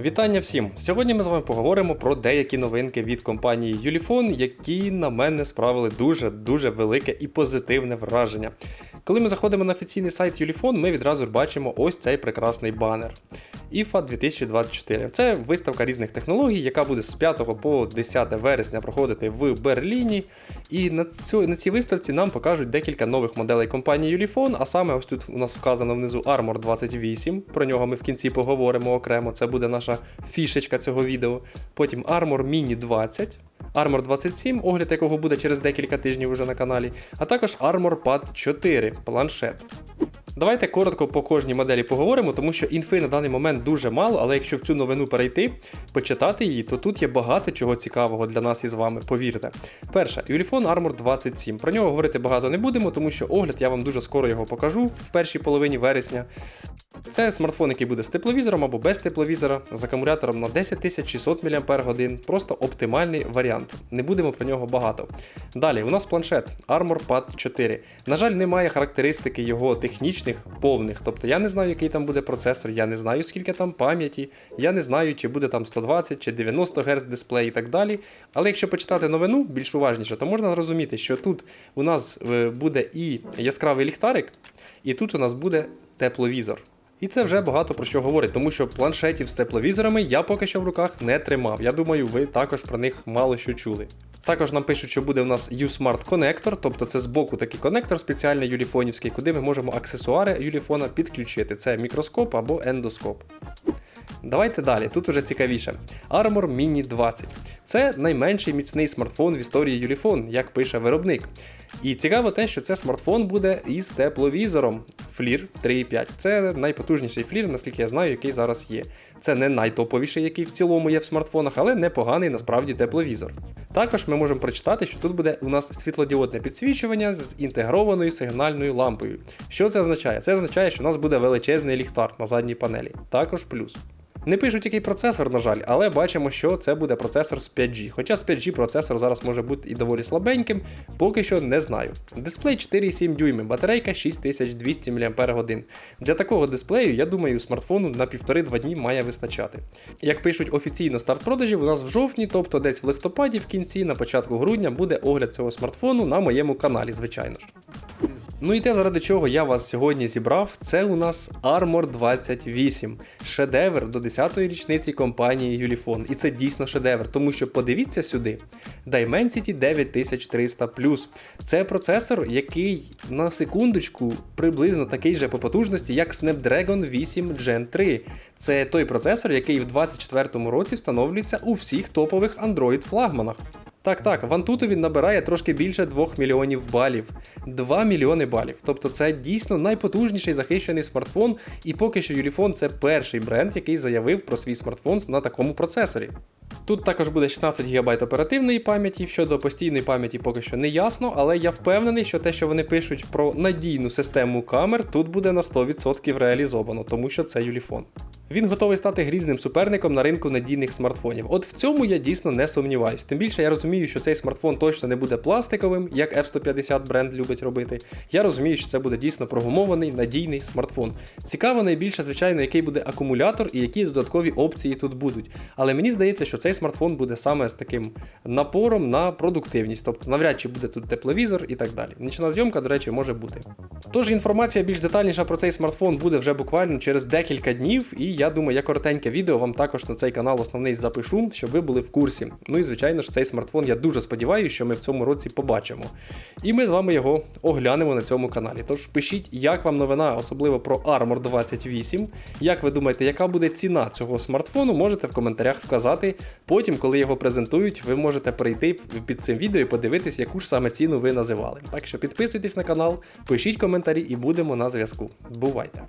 Вітання всім! Сьогодні ми з вами поговоримо про деякі новинки від компанії Юліфон, які на мене справили дуже-дуже велике і позитивне враження. Коли ми заходимо на офіційний сайт Юліфон, ми відразу бачимо ось цей прекрасний банер. IFA 2024. Це виставка різних технологій, яка буде з 5 по 10 вересня проходити в Берліні. І на, цю, на цій виставці нам покажуть декілька нових моделей компанії Ulefone, а саме ось тут у нас вказано внизу Armor 28. Про нього ми в кінці поговоримо окремо. Це буде наша фішечка цього відео. Потім Armor Mini 20. Armor 27, огляд якого буде через декілька тижнів уже на каналі, а також Armor Pad 4 планшет. Давайте коротко по кожній моделі поговоримо, тому що інфи на даний момент дуже мало, але якщо в цю новину перейти, почитати її, то тут є багато чого цікавого для нас із вами, повірте. Перша, Ulefone Armor 27. Про нього говорити багато не будемо, тому що огляд я вам дуже скоро його покажу в першій половині вересня. Це смартфон, який буде з тепловізором або без тепловізора, з акумулятором на 10600 мАч, просто оптимальний варіант. Не будемо про нього багато. Далі, у нас планшет Armor Pad 4. На жаль, немає характеристики його технічних повних. Тобто я не знаю, який там буде процесор, я не знаю, скільки там пам'яті, я не знаю, чи буде там 120 чи 90 Гц дисплей і так далі. Але якщо почитати новину більш уважніше, то можна зрозуміти, що тут у нас е, буде і яскравий ліхтарик, і тут у нас буде тепловізор. І це вже багато про що говорить, тому що планшетів з тепловізорами я поки що в руках не тримав. Я думаю, ви також про них мало що чули. Також нам пишуть, що буде у нас U-Smart Connector, тобто це збоку такий конектор спеціальний юліфонівський, куди ми можемо аксесуари юліфона підключити. Це мікроскоп або ендоскоп. Давайте далі, тут уже цікавіше. Armor Mini 20. Це найменший міцний смартфон в історії Ulefone, як пише виробник. І цікаво те, що це смартфон буде із тепловізором FLIR 3.5. Це найпотужніший FLIR, наскільки я знаю, який зараз є. Це не найтоповіший, який в цілому є в смартфонах, але непоганий насправді тепловізор. Також ми можемо прочитати, що тут буде у нас світлодіодне підсвічування з інтегрованою сигнальною лампою. Що це означає? Це означає, що у нас буде величезний ліхтар на задній панелі. Також плюс. Не пишуть який процесор, на жаль, але бачимо, що це буде процесор з 5G. Хоча з 5G процесор зараз може бути і доволі слабеньким, поки що не знаю. Дисплей 4,7 дюйми, батарейка 6200 мАч. Для такого дисплею, я думаю, смартфону на 1,5-2 дні має вистачати. Як пишуть офіційно старт продажів, у нас в жовтні, тобто десь в листопаді, в кінці, на початку грудня, буде огляд цього смартфону на моєму каналі, звичайно ж. Ну і те, заради чого я вас сьогодні зібрав, це у нас Armor 28, шедевр до 10-ї річниці компанії Ulefone. І це дійсно шедевр, тому що подивіться сюди: Dimensity 9300 Це процесор, який на секундочку приблизно такий же по потужності, як Snapdragon 8 Gen 3. Це той процесор, який в 2024 році встановлюється у всіх топових Android-флагманах. Так, так, в Antutu він набирає трошки більше 2 мільйонів балів. 2 мільйони балів. Тобто це дійсно найпотужніший захищений смартфон, і поки що Ulefone це перший бренд, який заявив про свій смартфон на такому процесорі. Тут також буде 16 ГБ оперативної пам'яті. Щодо постійної пам'яті поки що не ясно, але я впевнений, що те, що вони пишуть про надійну систему камер, тут буде на 100% реалізовано, тому що це Ulefone. Він готовий стати грізним суперником на ринку надійних смартфонів. От в цьому я дійсно не сумніваюсь. Тим більше я розумію, що цей смартфон точно не буде пластиковим, як F150 бренд любить робити. Я розумію, що це буде дійсно прогумований, надійний смартфон. Цікаво найбільше, звичайно, який буде акумулятор і які додаткові опції тут будуть. Але мені здається, що цей смартфон буде саме з таким напором на продуктивність, тобто навряд чи буде тут тепловізор і так далі. Нічна зйомка, до речі, може бути. Тож інформація більш детальніша про цей смартфон буде вже буквально через декілька днів, і я думаю, я коротеньке відео вам також на цей канал основний запишу, щоб ви були в курсі. Ну і звичайно ж, цей смартфон я дуже сподіваюся, що ми в цьому році побачимо. І ми з вами його оглянемо на цьому каналі. Тож пишіть, як вам новина, особливо про Armor 28. Як ви думаєте, яка буде ціна цього смартфону, можете в коментарях вказати. Потім, коли його презентують, ви можете перейти під цим відео і подивитись, яку ж саме ціну ви називали. Так що підписуйтесь на канал, пишіть коментарі і будемо на зв'язку. Бувайте!